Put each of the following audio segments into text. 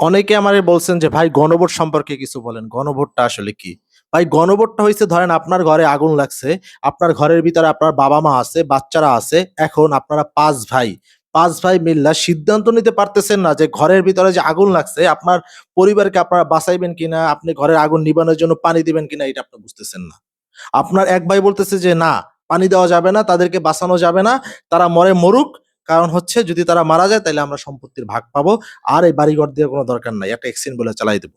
অনেকে আমার বলছেন যে ভাই গণভোট সম্পর্কে কিছু বলেন। গণভোটটা আসলে কি? ভাই গণভোটটা হইছে ধরেন আপনার ঘরে আগুন লাগছে। আপনার ঘরের ভিতরে আপনার বাবা-মা আছে, বাচ্চারা আছে। এখন আপনারা পাঁচ ভাই। পাঁচ ভাই মিল্লা সিদ্ধান্ত নিতে পারতেছেন না যে ঘরের ভিতরে যে আগুন লাগছে আপনার পরিবারকে আপনারা বাঁচাইবেন কিনা, আপনি ঘরের আগুন নিবানোর জন্য পানি দিবেন কিনা এটা আপনি বুঝতেছেন না। আপনার এক ভাই বলতেছে যে না পানি দেওয়া যাবে না, তাদেরকে বাঁচানো যাবে না। তারা মরে মরুক। কারণ হচ্ছে যদি তারা মারা যায় তাহলে আমরা সম্পত্তির ভাগ পাবো। আর এই বাড়িঘর দেওয়ার কোনো দরকার নাই। একটা অ্যাক্সিডেন্ট বলে চালাই দেব।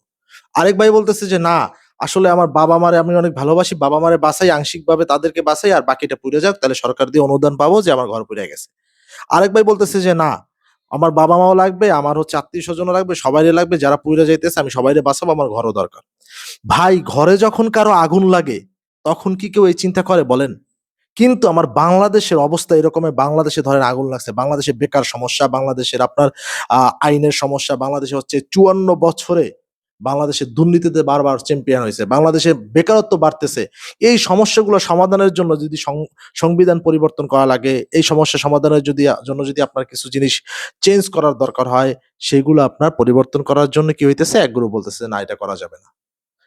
আরেক ভাই বলতেছে যে না আসলে আমার বাবা-মারে আমি অনেক ভালোবাসি। বাবা-মারে বাঁচাই, আংশিকভাবে তাদেরকে বাসাই আর বাকিটা পুইরা যাক। তাহলে সরকার দিয়ে অনুদান পাবো যে আমার ঘর পুইরা গেছে। আরেক ভাই বলতেছে যে না আমার বাবা-মাও লাগবে, আমার হচ্ছে আত্মীয়স্বজনও লাগবে, সবাইরে লাগবে। যারা পুইরা যাইতেছে আমি সবাইরে বাঁচাবো, আমার ঘরও দরকার। ভাই ঘরে যখন কারও আগুন লাগে তখন কি কেউ এই চিন্তা করে বলেন? কিন্তু আমার বাংলাদেশের অবস্থা এরকমের বাংলাদেশে ধরেন আগুন লাগছে। বাংলাদেশে বেকার সমস্যা, বাংলাদেশের আপনার আইনের সমস্যা, বাংলাদেশে হচ্ছে ৫৪ বছরে বাংলাদেশের দুর্নীতিতে বারবার চ্যাম্পিয়ন হয়েছে বাংলাদেশে বেকারত্ব বাড়তেছে। এই সমস্যাগুলো সমাধানের জন্য যদি সংবিধান পরিবর্তন করা লাগে, এই সমস্যা সমাধানের যদি জন্য যদি আপনার কিছু জিনিস চেঞ্জ করার দরকার হয়, সেগুলো আপনার পরিবর্তন করার জন্য কি হইতেছে? এক গ্রুপ বলতেছে না এটা করা যাবে না।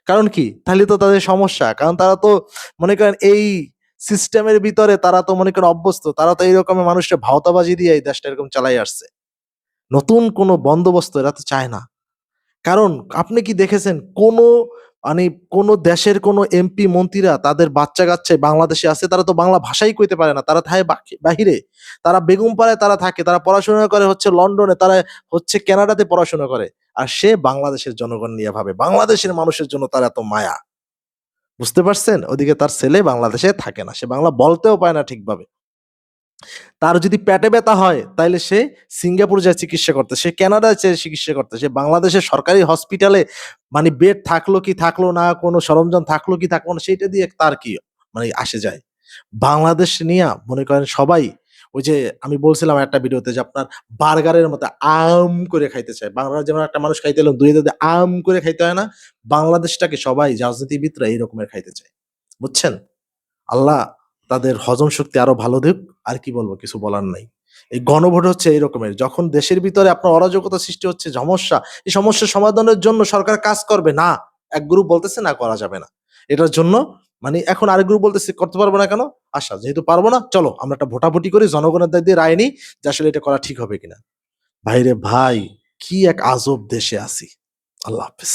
কারণ কি? তাহলে তো তাদের সমস্যা। কারণ তারা তো মনে করেন এই সিস্টেমের ভিতরে তারা তো মনে করেন অভ্যস্ত। তারা তো এইরকম মানুষকে ভাওতাবাজি দিয়ে এই দেশটা এরকম চালাইয়া আসছে। নতুন কোন বন্দোবস্ত এরা তো চায় না। কারণ আপনি কি দেখেছেন কোন মানে কোন দেশের কোন এমপি মন্ত্রীরা তাদের বাচ্চা-কাচ্চায় বাংলাদেশে আছে তারা তো বাংলা ভাষাই কইতে পারে না। তারা থাকে বাহিরে। তারা বেগমপাড়ায় তারা থাকে। তারা পড়াশোনা করে হচ্ছে লন্ডনে, তারা হচ্ছে কানাডাতে পড়াশোনা করে। আর সে বাংলাদেশের জনগণ নিয়ে ভাবে। বাংলাদেশের মানুষের জন্য তারা এত মায়া। বুঝতে পারছেন? ওদিকে তার ছেলে বাংলাদেশে থাকে না। সে বাংলা বলতেও পায় না ঠিকভাবে। তার যদি পেটে ব্যথা হয় তাইলে সে সিঙ্গাপুর যায় চিকিৎসা করতে। সে কানাডায় চেয়ে চিকিৎসা করতে। সে বাংলাদেশের সরকারি হসপিটালে মানে বেড থাকল কি থাকল না, কোনো সরঞ্জাম থাকল কি থাকল না সেইটা দিয়ে তার কি মানে আসে যায়। বাংলাদেশ নিয়ে মনে করেন সবাই ওই যে আমি বলছিলাম একটা ভিডিওতে যে আপনার বার্গারের মতো আম করে খাইতে চায়। বাংলার যেমন একটা মানুষ খাইতে হলে ২ হাতে আম করে খাইতে হয় না? বাংলাদেশটাকে সবাই রাজনীতিবিদরা এই রকমের খাইতে চায়। বুঝছেন? আল্লাহ তাদের হজম শক্তি আরও ভালো দিক। আর কি বলব? কিছু বলার নাই। এই গণভোট হচ্ছে এই রকমের। যখন দেশের ভিতরে আপনার অরাজকতা সৃষ্টি হচ্ছে, সমস্যা, এই সমস্যা সমাধানের জন্য সরকার কাজ করবে। না, এক গ্রুপ বলতেছে না করা যাবে না। এটার জন্য মানে এখন আরেক গ্রুপ বলতেছে, করতে পারব না কেন? আশা যেহেতু পারব না, চলো, আমরা একটা ভোটাভুটি করি, জনগণের দায় দিয়ে রায় নিই, যে আসলে এটা করা ঠিক হবে কিনা। ভাইরে ভাই, কি এক আজব দেশে আছি। আল্লাহ হাফেজ।